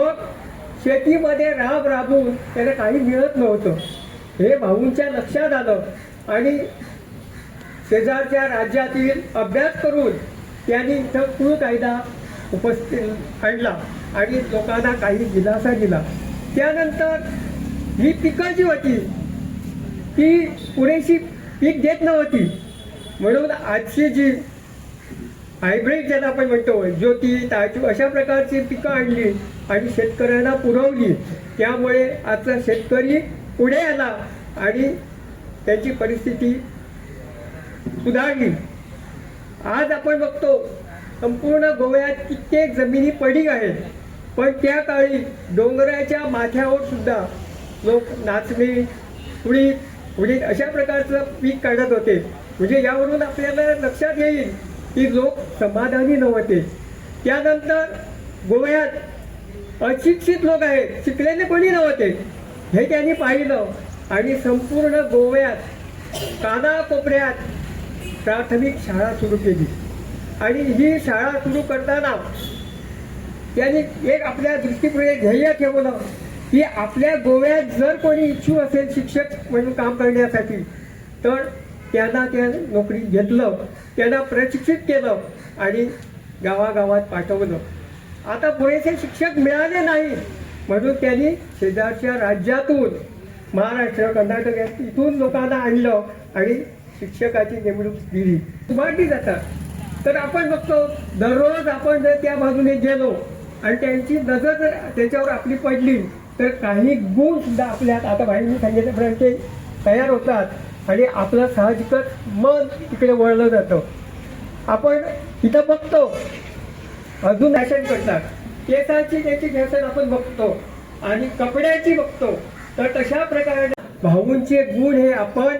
मग शेतीमध्ये राब राबून त्याला काही मिळत नव्हतं. हे भाऊंच्या लक्षात आलं आणि शेजारच्या राज्यातील अभ्यास करून त्यांनी इथं कुळ कायदा उपस्थित आणला आणि लोकांना काही दिलासा दिला. त्यानंतर ही पिकं जी होती ती पुरेशी पीक देत नव्हती. म्हणून आजची जी हायब्रिड ज्याला आपण म्हणतो ज्योती ताजू अशा प्रकारची पिकं आणली आणि शेतकऱ्यांना पुरवली. त्यामुळे आजचा शेतकरी पुढे आला आणि त्याची परिस्थिती सुधारली. आज आपण बघतो संपूर्ण गोव्यात कित्येक जमिनी पडी आहेत. पण त्या काळी डोंगराच्या माथ्यावर सुद्धा लोक नाचणी उडीद उडीद अशा प्रकारचं पीक काढत होते. म्हणजे यावरून आपल्याला लक्षात येईल की लोक समाधानी नव्हते. त्यानंतर गोव्यात अशिक्षित लोक आहेत शिकलेले कोणी नव्हते. हे त्यांनी पाहिलं आणि संपूर्ण गोव्यात कानाकोपऱ्यात प्राथमिक शाळा सुरू केली. आणि ही शाळा सुरू करताना त्यांनी एक आपल्या दृष्टीपुढे ध्येय ठेवलं की आपल्या गोव्यात जर कोणी इच्छुक असेल शिक्षक म्हणून काम करण्यासाठी तर त्यांना त्या नोकरी घेतलं त्यांना प्रशिक्षित केलं आणि गावागावात पाठवलं. आता पुरेसे शिक्षक मिळाले नाही. म्हणून त्यांनी शेजारच्या राज्यातून महाराष्ट्र कर्नाटक या- इथून लोकांना आणलं आणि शिक्षकाची नेमणूक दिली. वाढली जातात तर आपण बघतो दररोज आपण जर त्या बाजूने गेलो आणि त्यांची नजर जर त्याच्यावर आपली पडली तर काही गुण सुद्धा आपल्यात. आता बाईंनी सांगितल्याप्रमाणे ते तयार होतात. आणि आपलं साहजिकच मन तिकडे वळलं जातं. आपण इथं बघतो. अजून फॅशन करतात केसाची त्याची फॅशन आपण बघतो. आणि कपड्याची बघतो. तर तशा प्रकारे भाऊंचे गुण हे आपण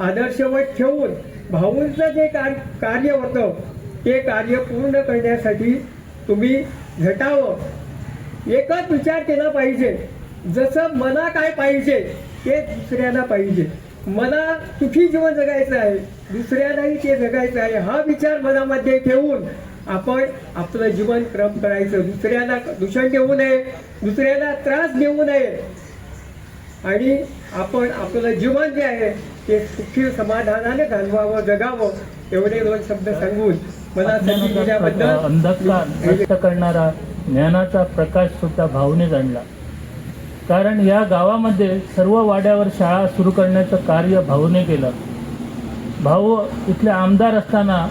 आदर्शवत ठेवून भाऊंचं जे कार कार्य होतं ते कार्य पूर्ण करण्यासाठी तुम्ही झटावं. एकच विचार केला पाहिजे. जसं मला काय पाहिजे ते दुसऱ्याला पाहिजे. मला सुखी जीवन जगायचं आहे दुसऱ्यालाही ते जगायचं आहे हा विचार मनामध्ये ठेवून आपण आपलं जीवन क्रम करायचं. दुसऱ्याला दूषण देऊ नये दुसऱ्याला त्रास देऊ नये. आणि आपण आपलं जीवन जे आहे ते सुखी समाधानाने घालवावं जगावं एवढे दोन शब्द सांगून मला दिल्याबद्दल अंधकार करणारा ज्ञानाचा प्रकाश सुद्धा भाऊनेच आणला. कारण या गावामध्ये सर्व वाड्यावर शाळा सुरू करण्याचं कार्य भाऊने केलं. भाऊ इथले आमदार असताना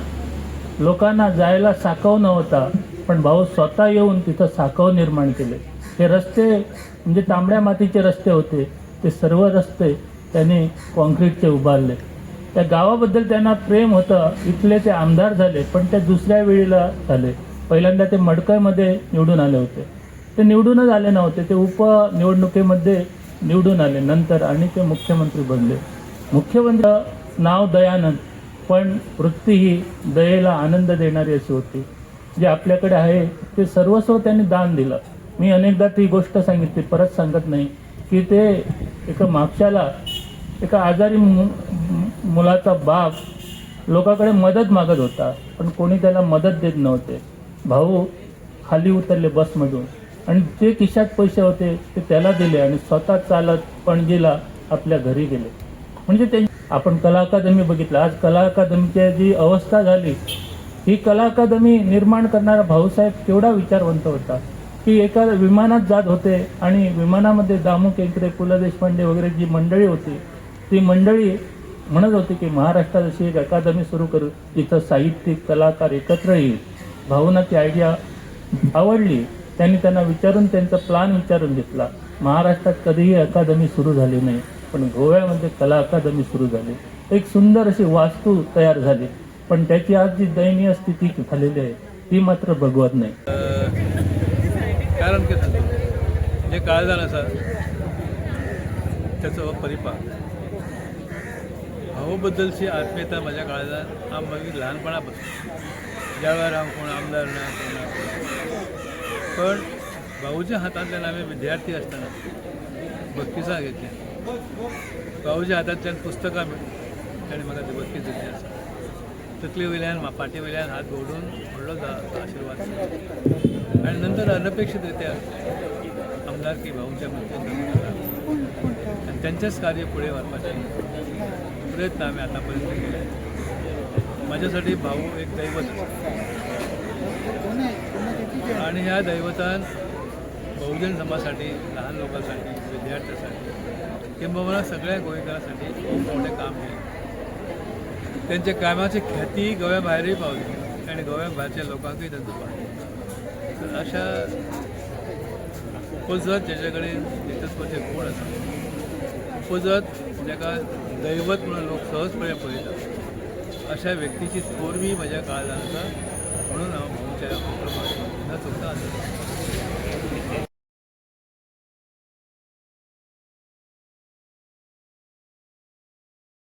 लोकांना जायला साकव नव्हता पण भाऊ स्वतः येऊन तिथं साकव निर्माण केले. हे रस्ते म्हणजे तांबड्या मातीचे रस्ते होते ते सर्व रस्ते त्यांनी कॉन्क्रीटचे उभारले. त्या गावाबद्दल त्यांना प्रेम होतं इथले ते आमदार झाले पण त्या दुसऱ्या वेळेला झाले. पहिल्यांदा ते मडकळमध्ये निवडून आले होते. ते निवडूनच आले नव्हते ते उपनिवडणुकीमध्ये निवडून आले नंतर आणि ते मुख्यमंत्री बनले. मुख्यमंत्री नाव दयानंद पण वृत्ती ही दयेला आनंद देणारी अशी होती. जे आपल्याकडे आहे ते सर्वस्व त्यांनी दान दिलं. मी अनेकदा ती गोष्ट सांगितली परत सांगत नाही की ते एका मागच्याला एका आजारी मु- मुलाचा बाप लोकांकडे मदत मागत होता पण कोणी त्याला मदत देत नव्हते. भाऊ खाली उतरले बसमधून. आणि जे खिशात पैसे होते ते त्याला दिले आणि स्वतः चालत पणजीला आपल्या घरी गेले. म्हणजे ते आपण कला अकादमी बघितलं. आज कला अकादमीची जी अवस्था झाली ही कला अकादमी निर्माण करणारा भाऊसाहेब केवढा विचारवंत होता. की एका विमानात जात होते आणि विमानामध्ये दामू केंकरे पु ल देशपांडे वगैरे जी मंडळी होती ती मंडळी म्हणत होती की महाराष्ट्रात अशी एक अकादमी सुरू करू जिथं साहित्यिक कलाकार एकत्र येईल. भाऊना ती आयडिया आवडली. त्यांनी त्यांना विचारून त्यांचा प्लान विचारून घेतला. महाराष्ट्रात कधीही अकादमी सुरू झाली नाही पण गोव्यामध्ये कला अकादमी सुरू झाली. एक सुंदर अशी वास्तू तयार झाली. पण त्याची आज जी दयनीय स्थिती झालेली आहे ती मात्र भगवत नाही. कारण जे काळ जे सर त्याचा परिपाक. भाऊबद्दलची आत्मीयता माझ्या काळजात हा मागीर लहानपणापासून. ज्या कोण आमदार ना कोण. पण भाऊच्या हातांतल्यान आम्ही विद्यार्थी आसतना बक्षिसां घेतली भाऊच्या हातांतल्यान पुस्तकां ताणें म्हाका ती बक्षीस दिल्ली आसा तकले वयल्यान मा- पाटी वयल्यान हात घोडून व्हडलो जा- आशिर्वाद आनी नंतर अनपेक्षीत रित्या आमदार की भाऊंच्या मृत्यूनंतर आणि त्यांचेच कार्य पुढे व्हरपाचे प्रयत्न आम्ही आतापर्यंत केले. माझ्यासाठी भाऊ एक दैवत आणि ह्या दैवतान बहुजन समाजासाठी लहान लोकांसाठी विद्यार्थ्यांसाठी किंबहुना सगळ्या गोंयकारांसाठी खूप मोठे काम केले त्यांच्या कामाची ख्याती गोव्याबाहेरही पावली आणि गोव्याबाहेरच्या भायरच्या लोकांकही त्यांचं पावली. तर अशा उपजत ज्याच्याकडे नेतृत्वाचे गुण आसा उपजत जाका दैवत म्हणून लोक सहजपणे पळयतात अशा व्यक्तीची थोरवी म्हज्या काळजांत आसा म्हणून हांव ചില